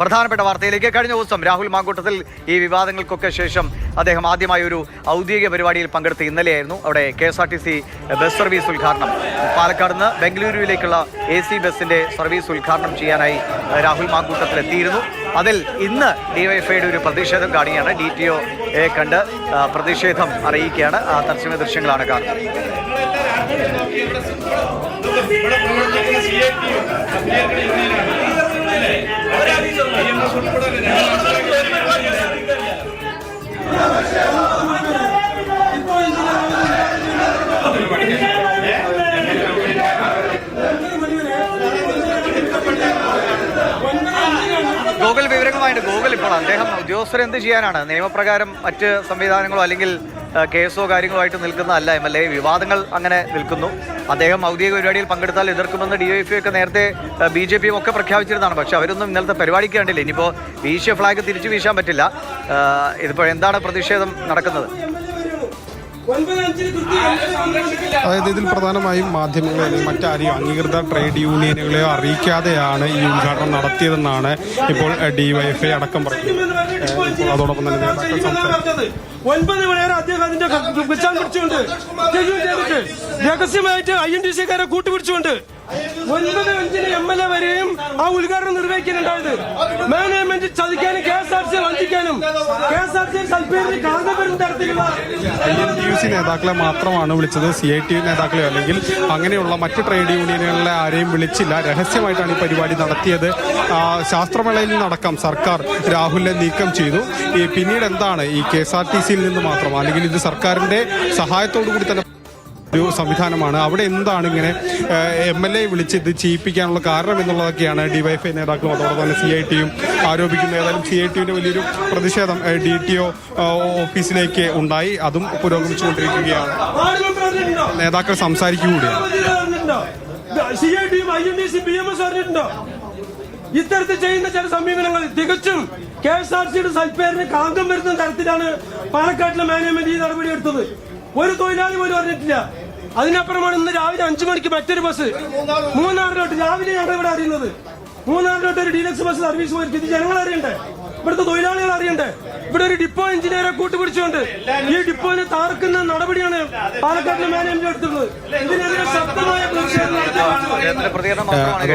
പ്രധാനപ്പെട്ട വാർത്തയിലേക്ക് കഴിഞ്ഞ ദിവസം രാഹുൽ മാങ്കൂട്ടത്തിൽ ഈ വിവാദങ്ങൾക്കൊക്കെ ശേഷം അദ്ദേഹം ആദ്യമായി ഒരു ഔദ്യോഗിക പരിപാടിയിൽ പങ്കെടുത്ത് ഇന്നലെയായിരുന്നു. അവിടെ K S R T C bus service ഉദ്ഘാടനം. പാലക്കാട് നിന്ന് ബംഗളൂരുവിലേക്കുള്ള എ സി ബസിന്റെ സർവീസ് ഉദ്ഘാടനം ചെയ്യാനായി രാഹുൽ മാങ്കൂട്ടത്തിൽ എത്തിയിരുന്നു. അതിൽ ഇന്ന് ഡിവൈഫൈയുടെ ഒരു പ്രതിഷേധം കാണുകയാണ്. ഡി ടി ഒ കണ്ട് പ്രതിഷേധം അറിയിക്കുകയാണ്. ആ തത്സമയ ദൃശ്യങ്ങളാണ് കാണുന്നത്. ഇവിടെ പ്രവർത്തിക്കുന്ന സി ഐ ടി ഐ വിവരങ്ങളുമായിട്ട് ഗൂഗിൾ ഇപ്പോൾ അദ്ദേഹം ഉദ്യോഗസ്ഥർ എന്ത് ചെയ്യാനാണ്? നിയമപ്രകാരം മറ്റ് സംവിധാനങ്ങളോ അല്ലെങ്കിൽ കേസോ കാര്യങ്ങളോ ആയിട്ട് നിൽക്കുന്നതല്ല എം എൽ എ. വിവാദങ്ങൾ അങ്ങനെ നിൽക്കുന്നു. അദ്ദേഹം ഔദ്യോഗിക പരിപാടിയിൽ പങ്കെടുത്താൽ എതിർക്കുമെന്ന് ഡി വൈ ഒക്കെ നേരത്തെ ബി ജെ പിയും ഒക്കെ പ്രഖ്യാപിച്ചിരുന്നതാണ്. പക്ഷെ അവരൊന്നും ഇന്നലത്തെ പരിപാടിക്ക് കണ്ടില്ല. ഇനിയിപ്പോൾ വീശിയ ഫ്ലാഗ് തിരിച്ചു വീശാൻ പറ്റില്ല. ഇതിപ്പോൾ എന്താണ് പ്രതിഷേധം നടക്കുന്നത്? അതായത് ഇതിൽ പ്രധാനമായും മാധ്യമങ്ങളെ അല്ലെങ്കിൽ മറ്റാരെയും അംഗീകൃത ട്രേഡ് യൂണിയനുകളെയോ അറിയിക്കാതെയാണ് ഈ ഉദ്ഘാടനം നടത്തിയതെന്നാണ് ഇപ്പോൾ ഡിവൈഎഫ്ഐ അടക്കം പറയുന്നത്. അതോടൊപ്പം തന്നെ നേതാക്കൾ ഒൻപത് മണിവരെ അദ്ദേഹം അതിന്റെ പിടിച്ചുകൊണ്ട് രഹസ്യമായിട്ട് ഐ എൻ ഡി സിക്കാരെ കൂട്ടുപിടിച്ചുകൊണ്ട് ഒൻപത് അഞ്ചിന് എം എൽ എ വരെയും ആ ഉദ്ഘാടനം നിർവഹിക്കുന്നുണ്ടായത്. മാനേജ്മെന്റ് ചതിക്കാനും കെ എസ് ആർ സി വഞ്ചിക്കാനും കെ എസ് ആർ സി സൽപ്പേരിന് കാന്തപുരം വരുന്ന തരത്തിലുള്ള I N T U C നേതാക്കളെ മാത്രമാണ് വിളിച്ചത് സി ഐ ടി യു നേതാക്കളെ അല്ലെങ്കിൽ അങ്ങനെയുള്ള മറ്റ് ട്രേഡ് യൂണിയനുകളിലെ ആരെയും വിളിച്ചില്ല. രഹസ്യമായിട്ടാണ് ഈ പരിപാടി നടത്തിയത്. ശാസ്ത്രമേളയിൽ നടക്കാം സർക്കാർ രാഹുലിനെ നീക്കം ചെയ്തു. പിന്നീട് എന്താണ് ഈ കെ എസ് ആർ ടി സിയിൽ നിന്ന് മാത്രം അല്ലെങ്കിൽ ഇത് സർക്കാരിന്റെ സഹായത്തോടു കൂടി തന്നെ ഒരു സംവിധാനമാണ്. അവിടെ എന്താണ് ഇങ്ങനെ എം എൽ എ വിളിച്ച് ഇത് ചെയ്യിപ്പിക്കാനുള്ള കാരണം എന്നുള്ളതൊക്കെയാണ് ഡിവൈഎഫ്ഐ നേതാക്കളും അതോടൊപ്പം തന്നെ സി ഐ ടിയും ആരോപിക്കുന്ന ഏതായാലും സി ഐ ടിയുടെ വലിയൊരു പ്രതിഷേധം ഡി ടി ഒ ഓഫീസിലേക്ക് ഉണ്ടായി. അതും പുരോഗമിച്ചുകൊണ്ടിരിക്കുകയാണ്. നേതാക്കൾ സംസാരിക്കുകയാണ് ഇത്തരത്തിൽ ചെയ്യുന്ന ചില സമീപനങ്ങൾ തികച്ചും കെ എസ് ആർ സിയുടെ സൽപ്പേരിന് കാന്തം വരുന്ന തരത്തിലാണ് പാലക്കാട്ടിലെ മാനേജ്മെന്റ് ഈ നടപടി എടുത്തത്. ഒരു തൊഴിലാളി പോലും അറിഞ്ഞിട്ടില്ല. അതിനപ്പുറമാണ് ഇന്ന് രാവിലെ അഞ്ചു മണിക്ക് മറ്റൊരു ബസ്. മൂന്നാറിലോട്ട് രാവിലെ ഞങ്ങൾ ഇവിടെ അറിയുന്നത്. മൂന്നാറിലോട്ട് ഒരു ഡീലക്സ് ബസ് സർവീസ് പോയിരിക്കും ഇത് ജനങ്ങൾ അറിയണ്ടേ? ഇവിടുത്തെ തൊഴിലാളികൾ അറിയണ്ടേ? ഇവിടെ ഒരു ഡിപ്പോ എഞ്ചിനീയറെ കൂട്ടുപിടിച്ചുകൊണ്ട് ഈ ഡിപ്പോനെ താർക്കുന്ന നടപടിയാണ് പാലക്കാട്ടിലെ മാനേജ്മെന്റ് എടുത്തുള്ളത് ഇതിനെതിരെ ശക്തമായ പ്രതിഷേധം നടത്തി